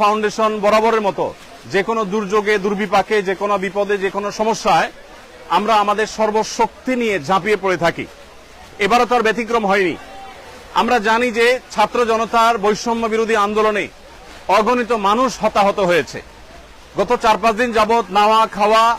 Foundation বরাবরের মতো দুর্যোগে, দুর্বিপাকে, যে কোনো বিপদে, যে কোনো সমস্যায় আমরা আমাদের সর্বশক্তি নিয়ে ঝাঁপিয়ে পড়ে থাকি। এবারও তার ব্যতিক্রম হয়নি। আমরা জানি যে ছাত্র জনতার বৈষম্য বিরোধী আন্দোলনে অগণিত মানুষ হতাহত হয়েছে। গত চার পাঁচ দিন যাবৎ নাওয়া, খাওয়া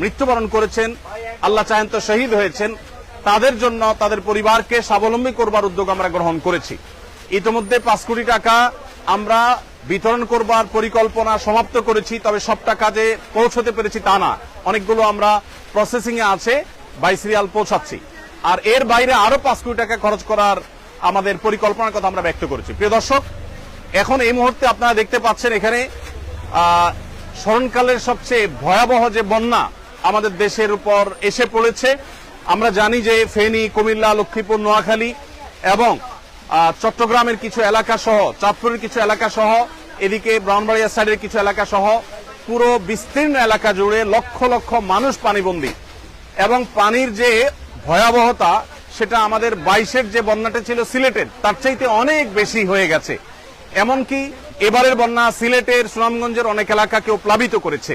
মৃত্যুবরণ করেছেন, আল্লাহ চাহেন তো শহীদ হয়েছেন, তাদের জন্য, তাদের পরিবারকে স্বাবলম্বী করবার উদ্যোগ আমরা গ্রহণ করেছি। ইতিমধ্যে পাঁচ কোটি টাকা আমরা বিতরণ করবার পরিকল্পনা সমাপ্ত করেছি, তবে সব টাকা যে পৌঁছতে পেরেছি তা না। অনেকগুলো আমরা প্রসেসিং এ আছে বাই সিরিয়াল পৌঁছাচ্ছি। আর এর বাইরে আরও পাঁচ কোটি টাকা খরচ করার আমাদের পরিকল্পনার কথা আমরা ব্যক্ত করেছি। প্রিয় দর্শক, এখন এই মুহূর্তে আপনারা দেখতে পাচ্ছেন এখানে স্মরণকালের সবচেয়ে ভয়াবহ যে বন্যা আমাদের দেশের উপর এসে পড়েছে। আমরা জানি যে ফেনী, কুমিল্লা, লক্ষ্মীপুর, নোয়াখালী এবং চট্টগ্রামের কিছু এলাকা সহ, চাঁদপুরের কিছু এলাকা সহ, এদিকে ব্রাহ্মণবাড়িয়া সাইডের কিছু এলাকা সহ, পুরো বিস্তীর্ণ এলাকা জুড়ে লক্ষ লক্ষ মানুষ পানিবন্দী। এবং পানির যে ভয়াবহতা, সেটা আমাদের বাইশের যে বন্যাটা ছিল সিলেটের, তার চাইতে অনেক বেশি হয়ে গেছে। এমনকি এবারের বন্যা সিলেটের, সুনামগঞ্জের অনেক এলাকাকেও প্লাবিত করেছে।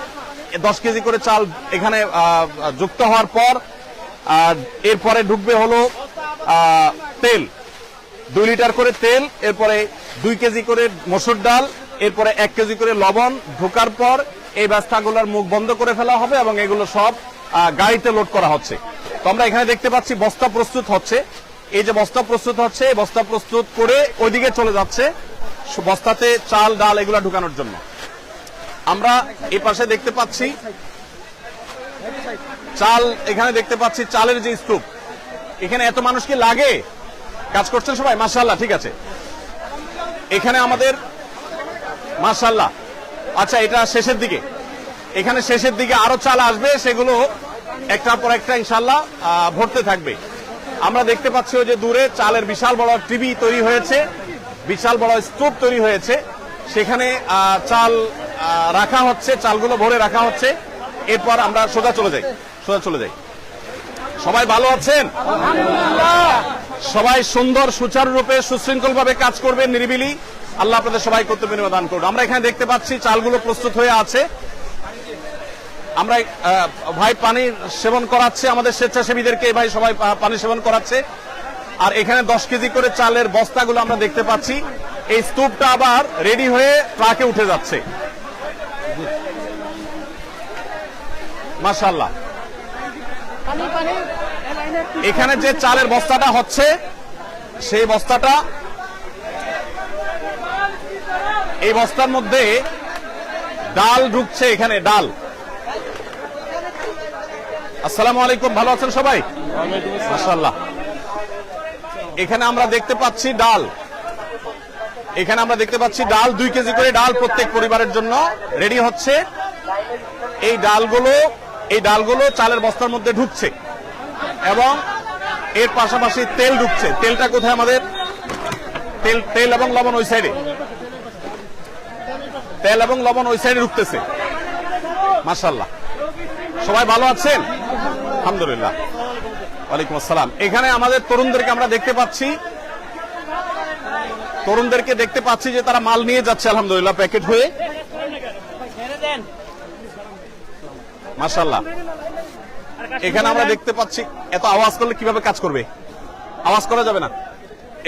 দশ কেজি করে চাল এখানে যুক্ত হওয়ার পর এরপরে ঢুকবে হলো তেল। দুই লিটার করে তেল, এরপরে দুই কেজি করে মসুর ডাল, এরপরে এক কেজি করে লবণ ঢোকার পর এই ব্যবস্থাগুলোর মুখ বন্ধ করে ফেলা হবে এবং এগুলো সব গাড়িতে লোড করা হচ্ছে। তো আমরা এখানে দেখতে পাচ্ছি বস্তা প্রস্তুত হচ্ছে। এই যে বস্তা প্রস্তুত হচ্ছে, এই বস্তা প্রস্তুত করে ওইদিকে চলে যাচ্ছে বস্তাতে চাল, ডাল এগুলো ঢুকানোর জন্য। আমরা এই পাশে দেখতে পাচ্ছি, চাল, এখানে দেখতে পাচ্ছি চালের যে স্তূপ। এখানে এত মানুষ কি লাগে? কাজ করছেন সবাই? মার্শাল্লাহ ঠিক আছে। এখানে আমাদের মার্শাল্লাহ আচ্ছা এটা শেষের দিকে। এখানে শেষের দিকে আরও চাল আসবে, সেগুলো একটার পর একটা ইনশাল্লাহ ভরতে থাকবে। আমরা দেখতে পাচ্ছি যে দূরে চালের বিশাল বড় টিভি তৈরি হয়েছে, বিশাল বড় স্তূপ তৈরি হয়েছে। সেখানে চাল রাখা হচ্ছে, চালগুলো ভরে রাখা হচ্ছে। এরপর আমরা সোজা চলে যাই, সোজা চলে যাই। সবাই ভালো আছেন? সবাই সুন্দর, সুচারুরূপে সুশৃঙ্খল ভাবে কাজ করবেন, নিরিবিলি। আল্লাহ আপনাদের সবাই করতে বিনিময় দান করুন। আমরা এখানে দেখতে পাচ্ছি, চালগুলো প্রস্তুত হয়ে আছে। আমরা ভাই পানি সেবন করাচ্ছে, আমাদের স্বেচ্ছাসেবীদেরকে ভাই সবাই পানি সেবন করাচ্ছে। আর এখানে দশ কেজি করে চালের বস্তাগুলো আমরা দেখতে পাচ্ছি। এই স্তূপটা আবার রেডি হয়ে ট্রাকে উঠে যাচ্ছে। মাশাল্লাহ এখানে যে চালের বস্তাটা হচ্ছে সেই বস্তাটা এই বস্তার মধ্যে ডাল ঢুকছে এখানে ডাল। আসসালামু আলাইকুম ভালো আছেন সবাই? মাশাল্লাহ এখানে আমরা দেখতে পাচ্ছি ডাল। এখানে আমরা দেখতে পাচ্ছি ডাল দুই কেজি করে ডাল প্রত্যেক পরিবারের জন্য রেডি হচ্ছে। এই ডালগুলো এই ডালগুলো চালের বস্তার মধ্যে ঢুকছে এবং এর পাশাপাশি তেল ঢুকছে। তেলটা কোথায় আমাদের? তেল তেল এবং লবণ ওই সাইডে তেল এবং লবণ ওই সাইডে ঢুকতেছে। মাশাল্লাহ সবাই ভালো আছেন? আলহামদুলিল্লাহ। ওয়ালাইকুম আসসালাম। এখানে আমাদের তরুণদেরকে আমরা দেখতে পাচ্ছি। তরুণদেরকে দেখতে পাচ্ছি যে তারা মাল নিয়ে যাচ্ছে, আলহামদুলিল্লাহ, প্যাকেট হয়ে। মাশাল্লাহ এখানে আমরা দেখতে পাচ্ছি এত আওয়াজ করলে কীভাবে কাজ করবে? আওয়াজ করা যাবে না।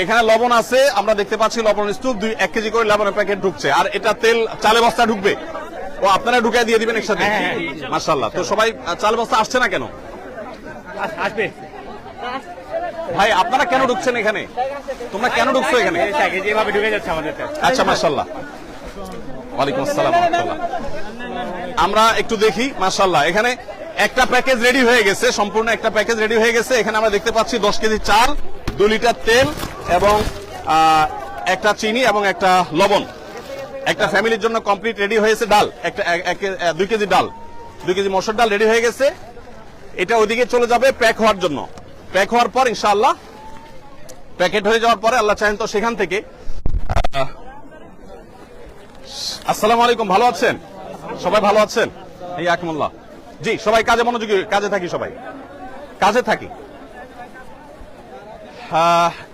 এখানে লবণ আছে আমরা দেখতে পাচ্ছি লবণ স্তূপ দুই এক কেজি করে লবণের প্যাকেট ঢুকছে। আর এটা তেল চালে বস্তা ঢুকবে? ও আপনারা ঢুকিয়ে দিয়ে দিবেন একসাথে? মার্শাল্লাহ তো সবাই চাল বস্তা আসছে না কেন? আসবে। ভাই আপনারা কেন ঢুকছেন এখানে? তোমরা কেন ঢুকছো এখানে? যেভাবে ঢুকে যাচ্ছে আমাদের। আচ্ছা মার্শাল্লাহ ওয়ালাইকুম আসসালাম আমরা একটু দেখি মার্শাল্লাহ এখানে একটা প্যাকেজ রেডি হয়ে গেছে, সম্পূর্ণ একটা প্যাকেজ রেডি হয়ে গেছে। এখানে আমরা দেখতে পাচ্ছি দশ কেজি চাল, দু লিটার তেল এবং একটা চিনি এবং একটা লবণ। একটা ফ্যামিলির জন্য কমপ্লিট রেডি হয়েছে ডাল। একটা, এক- এক- দুই কেজি ডাল। দুই কেজি মসুর ডাল রেডি হয়ে গেছে। এটা ওইদিকে চলে যাবে প্যাক হওয়ার জন্য। প্যাক হওয়ার পর ইনশাআল্লাহ, প্যাকেট হয়ে যাওয়ার পরে আল্লাহ চাহেন তো সেখান থেকে আসসালামু আলাইকুম, ভালো আছেন? সবাই ভালো আছেন? এই আকমুল্লাহ জি, সবাই কাজে মনোযোগী, কাজে থাকি সবাই। কাজে থাকি।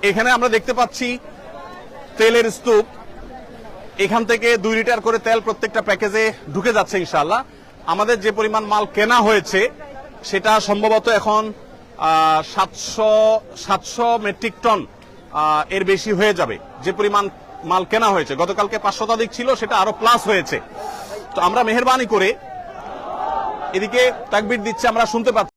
এখানে আমরা দেখতে পাচ্ছি তেলের স্তূপ। এখান থেকে দুই লিটার করে তেল প্রত্যেকটা প্যাকেজে ঢুকে যাচ্ছে ইনশাআল্লাহ। আমাদের যে পরিমাণ মাল কেনা হয়েছে, সেটা সম্ভবত এখন সাতশো সাতশো মেট্রিক টন এর বেশি হয়ে যাবে। যে পরিমাণ মাল কেনা হয়েছে। গতকালকে পাঁচ শতাধিক ছিল, সেটা আরও প্লাস হয়েছে। তো আমরা মেহরবানি করে এদিকে তাকবির দিচ্ছে, আমরা শুনতে পাচ্ছি।